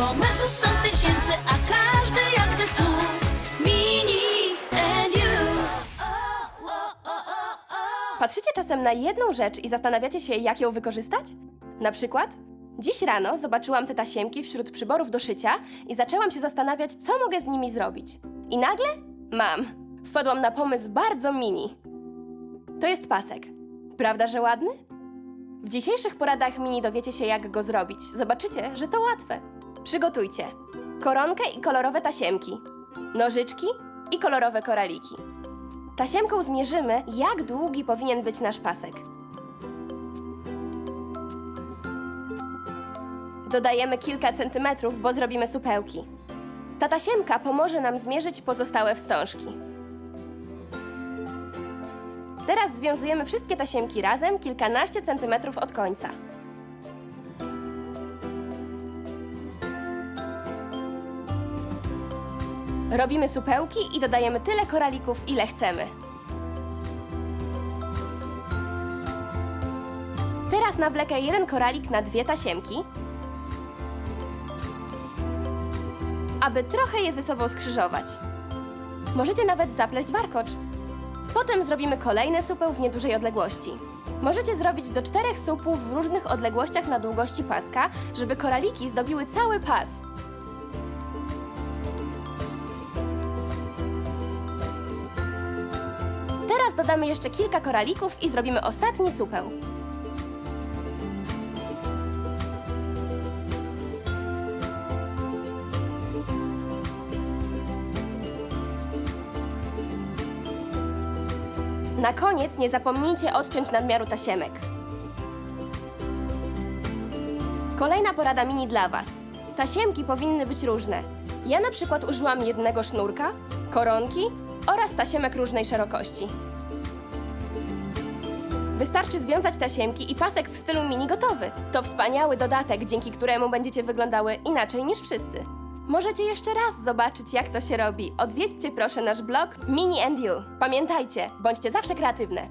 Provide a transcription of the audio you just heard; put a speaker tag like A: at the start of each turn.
A: pomysłów sto tysięcy, a każdy jak ze stu. Mini and you.
B: Patrzycie czasem na jedną rzecz i zastanawiacie się, jak ją wykorzystać? Na przykład, dziś rano zobaczyłam te tasiemki wśród przyborów do szycia i zaczęłam się zastanawiać, co mogę z nimi zrobić. I nagle mam. Wpadłam na pomysł bardzo mini. To jest pasek. Prawda, że ładny? W dzisiejszych poradach mini dowiecie się, jak go zrobić. Zobaczycie, że to łatwe. Przygotujcie koronkę i kolorowe tasiemki, nożyczki i kolorowe koraliki. Tasiemką zmierzymy, jak długi powinien być nasz pasek. Dodajemy kilka centymetrów, bo zrobimy supełki. Ta tasiemka pomoże nam zmierzyć pozostałe wstążki. Teraz związujemy wszystkie tasiemki razem kilkanaście centymetrów od końca. Robimy supełki i dodajemy tyle koralików, ile chcemy. Teraz nawlekę jeden koralik na dwie tasiemki, aby trochę je ze sobą skrzyżować. Możecie nawet zapleść warkocz. Potem zrobimy kolejny supeł w niedużej odległości. Możecie zrobić do czterech supów w różnych odległościach na długości paska, żeby koraliki zdobiły cały pas. Dodamy jeszcze kilka koralików i zrobimy ostatni supeł. Na koniec nie zapomnijcie odciąć nadmiaru tasiemek. Kolejna porada mini dla Was. Tasiemki powinny być różne. Ja na przykład użyłam jednego sznurka, koronki oraz tasiemek różnej szerokości. Wystarczy związać tasiemki i pasek w stylu mini gotowy. To wspaniały dodatek, dzięki któremu będziecie wyglądały inaczej niż wszyscy. Możecie jeszcze raz zobaczyć, jak to się robi. Odwiedźcie proszę nasz blog Mini and You. Pamiętajcie, bądźcie zawsze kreatywne.